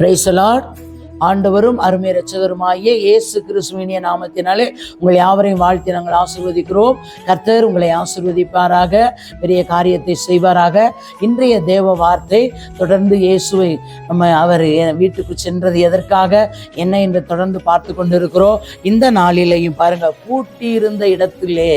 பிரைசலாட் ஆண்டவரும் அருமை ரட்சகருமாகிய இயேசு கிறிஸ்துவினிய நாமத்தினாலே உங்களை யாவரையும் வாழ்த்தி நாங்கள் ஆசிர்வதிக்கிறோம். கர்த்தர் உங்களை ஆசிர்வதிப்பாராக. பெரிய காரியத்தை செய்வாராக. இன்றைய தேவ வார்த்தை தொடர்ந்து இயேசுவை நம்ம அவர் வீட்டுக்கு சென்றது எதற்காக என்ன என்று தொடர்ந்து பார்த்து கொண்டிருக்கிறோம். இந்த நாளிலையும் பாருங்க பூட்டியிருந்த இடத்திலே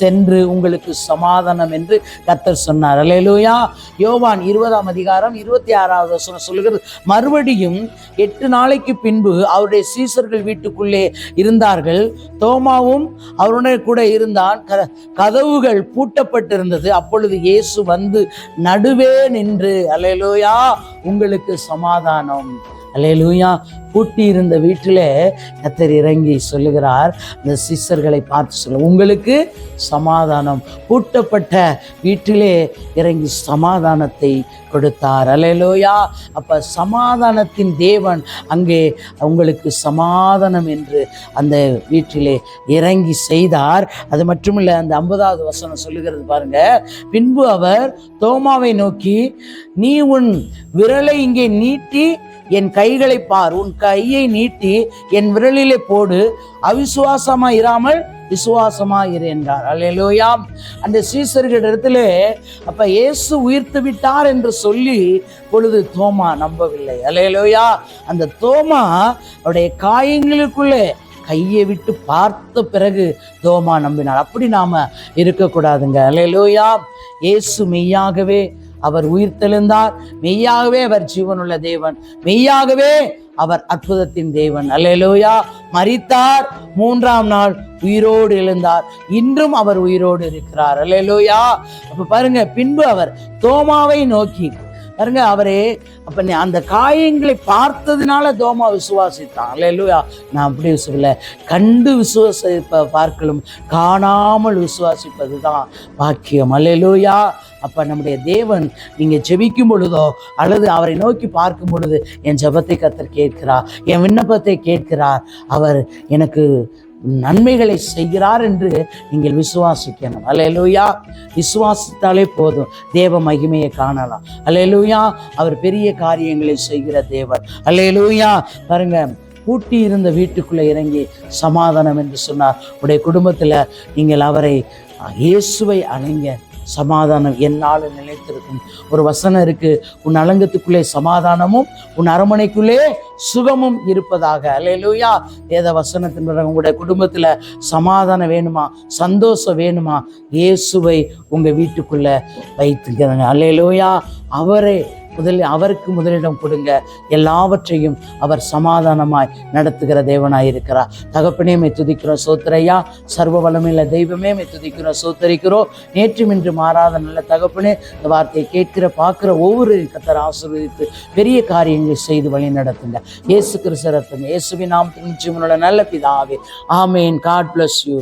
சென்று உங்களுக்கு சமாதானம் என்று கர்த்தர் சொன்னார். அல்லேலூயா. யோவான் இருபதாம் அதிகாரம் இருபத்தி ஆறாவது சொல்லுகிறது மறுபடியும் எட்டு நாளைக்கு பின்பு அவருடைய சீசர்கள் வீட்டுக்குள்ளே இருந்தார்கள். தோமாவும் அவருடன் கூட இருந்தான். க- கதவுகள் பூட்டப்பட்டிருந்தது. அப்பொழுது இயேசு வந்து நடுவே நின்று அலையலோயா உங்களுக்கு சமாதானம். அல்லேலூயா. பூட்டி இருந்த வீட்டிலே கத்தர் இறங்கி சொல்லுகிறார் அந்த சிஸ்டர்களை பார்த்து சொல்ல உங்களுக்கு சமாதானம். பூட்டப்பட்ட வீட்டிலே இறங்கி சமாதானத்தை கொடுத்தார். அலையலோயா அப்போ சமாதானத்தின் தேவன் அங்கே உங்களுக்கு சமாதானம் என்று அந்த வீட்டிலே இறங்கி செய்தார். அது மட்டுமில்லை அந்த ஐம்பதாவது வசனம் சொல்லுகிறது பாருங்க பின்பு அவர் தோமாவை நோக்கி நீ உன் விரலை இங்கே நீட்டி என் கைகளை பார் உன் கையை நீட்டி என் விரலிலே போடு. அவிசுவாசமா இராமல் விசுவாசமா இரு என்றார். அல்லேலூயாம் அந்த சீசர்களிடத்துல அப்ப இயேசு உயிர்த்து விட்டார் என்று சொல்லி பொழுது தோமா நம்பவில்லை. அல்லையிலோயா அந்த தோமா அவருடைய காயங்களுக்குள்ளே கையை விட்டு பார்த்த பிறகு தோமா நம்பினார். அப்படி நாம இருக்கக்கூடாதுங்க. அல்லையிலோயா இயேசு மெய்யாகவே அவர் உயிர்த்தெழுந்தார் மெய்யாகவே அவர் ஜீவனுள்ள தேவன். மெய்யாகவே அவர் அற்புதத்தின் தேவன். அல்லேலோயா. மறித்தார் மூன்றாம் நாள் உயிரோடு எழுந்தார். இன்றும் அவர் உயிரோடு இருக்கிறார். அல்லேலோயா. அப்ப பாருங்க பின்பு அவர் தோமாவை நோக்கி பாருங்க அவரே அப்ப நீ அந்த காயங்களை பார்த்ததுனால தோமா விசுவாசித்தான். அல்லேலூயா. நான் அப்படி விசுவல கண்டு விசுவாசிப்ப பார்க்கலும் காணாமல் விசுவாசிப்பது தான் பாக்கியம். அல்லேலூயா. அப்போ நம்முடைய தேவன் நீங்கள் ஜெபிக்கும் பொழுதோ அல்லது அவரை நோக்கி பார்க்கும் பொழுது என் ஜெபத்தை கத்தர் கேட்கிறார் என் விண்ணப்பத்தை கேட்கிறார். அவர் எனக்கு நன்மைகளை செய்கிறார் என்று நீங்கள் விசுவாசிக்கணும். அலையலூயா விசுவாசித்தாலே போதும். தேவ மகிமையை காணலாம். அலையலூயா அவர் பெரிய காரியங்களை செய்கிற தேவன். அலையலூயா பாருங்க பூட்டி இருந்த வீட்டுக்குள்ளே இறங்கி சமாதானம் என்று சொன்னார். உடைய குடும்பத்தில் நீங்கள் அவரை இயேசுவை அணைங்க. சமாதானம் என்னால் நிலைத்திருக்கும். ஒரு வசனம் இருக்கு உன் அலங்கத்துக்குள்ளே சமாதானமும் உன் அரமனைக்குள்ளே சுகமும் இருப்பதாக. அல்லேலூயா வேத வசனத்தின் பிறகு உங்களுடைய குடும்பத்தில் சமாதானம் வேணுமா? சந்தோஷம் வேணுமா? இயேசுவை உங்கள் வீட்டுக்குள்ளே வைத்துக்கிறாங்க அல்லேலூயா அவரே முதலில் அவருக்கு முதலிடம் கொடுங்க. எல்லாவற்றையும் அவர் சமாதானமாய் நடத்துகிற தேவனாய் இருக்கிறார் தகப்பனே மை துதிக்கிறோம். சோத்திரையா சர்வ வளமையில தெய்வமே மை துதிக்கிறோம். சோத்தரிக்கிறோம். நேற்றும் இன்று மாறாத நல்ல தகப்பனே இந்த வார்த்தையை கேட்கிற பார்க்குற ஒவ்வொரு கத்தர் ஆசீர்வதித்து பெரிய காரியங்களை செய்து வழி நடத்துங்க. இயேசு கிறிஸ்து இயேசுவின் நாமத்தின் ஜீவனோட நல்ல பிதாவே. ஆமேன். God bless you